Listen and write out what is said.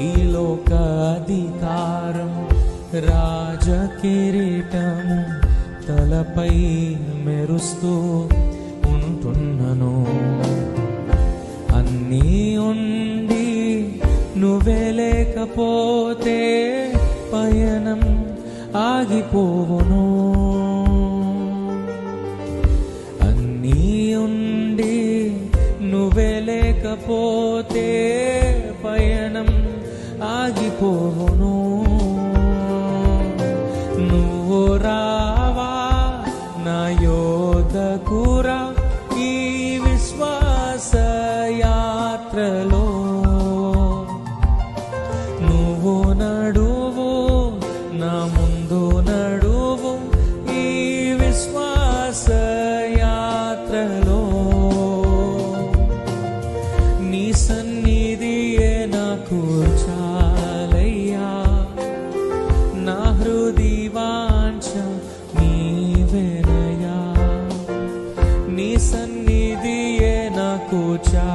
ఈ లోక అధికారం తలపై మెరుస్తూ ఉంటున్నను. అన్నీ ఉండి నువ్వే లేకపోతే పయనం ఆగిపోవును. అన్నీ ఉండి నువ్వే లేకపోతే పయనం ఆగిపోవును. నువ్వు రావా నా యోధకురా ఈ విశ్వాస యాత్రలో నువ్వు నడువు నా ముందు నడువు ఈ విశ్వాస యాత్రలో నీ సన్నిధియే నాకు చా